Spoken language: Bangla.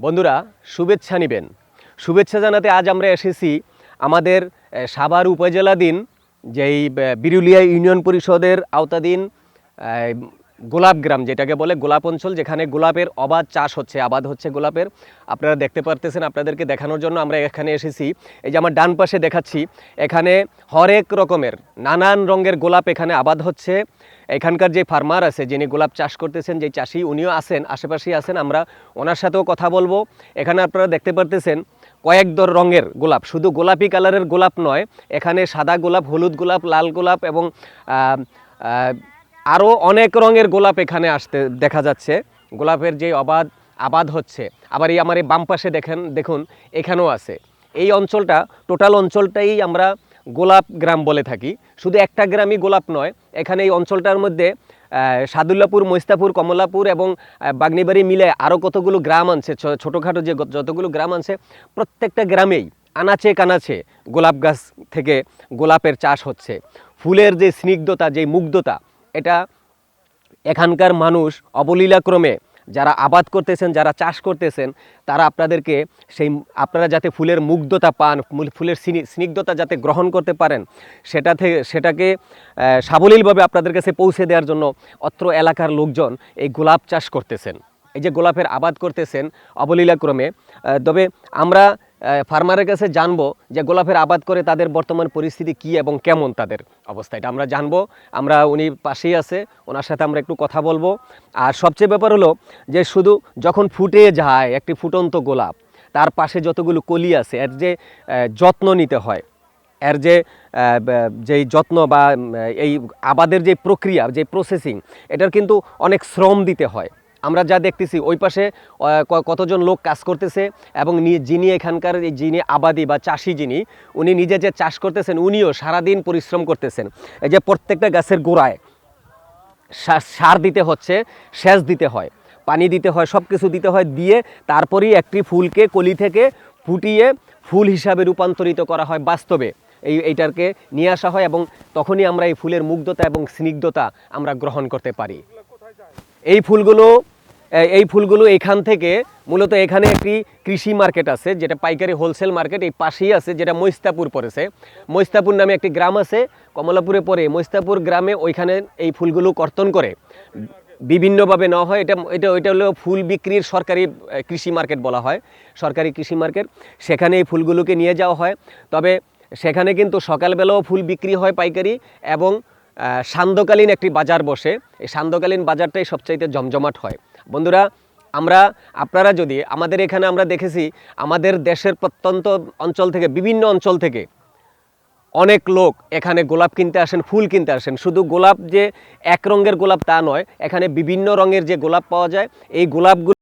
বন্ধুরা, শুভেচ্ছা নেবেন। শুভেচ্ছা জানাতে আজ আমরা এসেছি আমাদের সাভার উপজেলাধীন যেই বিরুলিয়া ইউনিয়ন পরিষদের আওতাধীন গোলাপ গ্রাম, যেটাকে বলে গোলাপ অঞ্চল, যেখানে গোলাপের অবাধ চাষ হচ্ছে, আবাদ হচ্ছে গোলাপের। আপনারা দেখতে পারতেছেন, আপনাদেরকে দেখানোর জন্য আমরা এখানে এসেছি। এই যে আমার ডান পাশে দেখাচ্ছি, এখানে হরেক রকমের নানান রঙের গোলাপ এখানে আবাদ হচ্ছে। এখানকার যে ফার্মার আছে, যিনি গোলাপ চাষ করতেছেন, যে চাষি, উনিও আছেন, আশেপাশেই আছেন, আমরা ওনার সাথেও কথা বলব। এখানে আপনারা দেখতে পারতেছেন, কয়েক দর রঙের গোলাপ, শুধু গোলাপি কালারের গোলাপ নয়, এখানে সাদা গোলাপ, হলুদ গোলাপ, লাল গোলাপ এবং আরও অনেক রঙের গোলাপ এখানে আসতে দেখা যাচ্ছে। গোলাপের যে অবাধ, আবাদ হচ্ছে, আবার এই আমার এই বাম পাশে দেখেন, দেখুন, এখানেও আছে। এই অঞ্চলটা, টোটাল অঞ্চলটাই আমরা গোলাপ গ্রাম বলে থাকি। শুধু একটা গ্রামই গোলাপ নয়, এখানে এই অঞ্চলটার মধ্যে সাদুল্লাপুর, মৈস্তাপুর, কমলাপুর এবং বাগনিবাড়ি মিলে আরও কতগুলো গ্রাম আনছে ছোটোখাটো যে যতগুলো গ্রাম আনছে, প্রত্যেকটা গ্রামেই আনাচে কানাচে গোলাপ গাছ থেকে গোলাপের চাষ হচ্ছে। ফুলের যে স্নিগ্ধতা, যে মুগ্ধতা এটা এখানকার মানুষ অবলীলাক্রমে যারা আবাদ করতেছেন, যারা চাষ করতেছেন, তারা আপনাদেরকে সেই আপনারা যাতে ফুলের মুগ্ধতা পান ফুলের স্নি- স্নিগ্ধতা যাতে গ্রহণ করতে পারেন, সেটা থেকে সেটাকে সাবলীলভাবে আপনাদের কাছে পৌঁছে দেওয়ার জন্য অত্র এলাকার লোকজন এই গোলাপ চাষ করতেছেন। এই যে গোলাপের আবাদ করতেছেন অবলীলাক্রমে তবে আমরা ফার্মারের কাছে জানব যে গোলাপের আবাদ করে তাদের বর্তমান পরিস্থিতি কি এবং কেমন তাদের অবস্থা। এটা আমরা জানব, আমরা উনি পাশেই আছে, ওনার সাথে আমরা একটু কথা বলব। আর সবচেয়ে ব্যাপার হলো যে শুধু যখন ফুটে যায় একটি ফুটন্ত গোলাপ, তার পাশে যতগুলো কলি আছে, এর যে যত্ন নিতে হয়, এর যে যেই যত্ন বা এই আবাদের যে প্রক্রিয়া, যে প্রসেসিং এটার কিন্তু অনেক শ্রম দিতে হয়। আমরা যা দেখতেছি, ওই পাশে কতজন লোক কাজ করতেছে এবং যিনি এখানকার যিনি আবাদি বা চাষি যিনি, উনি নিজে যে চাষ করতেছেন, উনিও সারাদিন পরিশ্রম করতেছেন। এই যে প্রত্যেকটা গাছের গোড়ায় সার দিতে হচ্ছে, সেচ দিতে হয়, পানি দিতে হয় সব কিছু দিতে হয়, দিয়ে তারপরেই একটি ফুলকে কলি থেকে ফুটিয়ে ফুল হিসাবে রূপান্তরিত করা হয় বাস্তবে। এই, এইটাকে নিয়ে আসা হয় এবং তখনই আমরা এই ফুলের মুগ্ধতা এবং স্নিগ্ধতা আমরা গ্রহণ করতে পারি। এই ফুলগুলো এই ফুলগুলো এখান থেকে মূলত এখানে একটি কৃষি মার্কেট আছে, যেটা পাইকারি হোলসেল মার্কেট, এই পাশেই আছে, যেটা মৈস্তাপুর পড়েছে। মৈস্তাপুর নামে একটি গ্রাম আছে, কমলাপুরে পরে মৈস্তাপুর গ্রামে ওইখানে এই ফুলগুলো কর্তন করে। বিভিন্নভাবে নেওয়া হয়, এটা এটা ওইটা হলো ফুল বিক্রির সরকারি কৃষি মার্কেট বলা হয়, সরকারি কৃষি মার্কেট। সেখানে এই ফুলগুলোকে নিয়ে যাওয়া হয়। তবে সেখানে কিন্তু সকালবেলাও ফুল বিক্রি হয় পাইকারি এবং সান্ধ্যকালীন একটি বাজার বসে। এই সান্ধ্যকালীন বাজারটাই সবচাইতে জমজমাট হয়। বন্ধুরা, আমরা, আপনারা যদি আমাদের এখানে আমরা দেখেছি, আমাদের দেশের প্রত্যন্ত অঞ্চল থেকে, বিভিন্ন অঞ্চল থেকে অনেক লোক এখানে গোলাপ কিনতে আসেন, ফুল কিনতে আসেন। শুধু গোলাপ যে এক রঙের গোলাপ তা নয়, এখানে বিভিন্ন রঙের যে গোলাপ পাওয়া যায়, এই গোলাপগুলো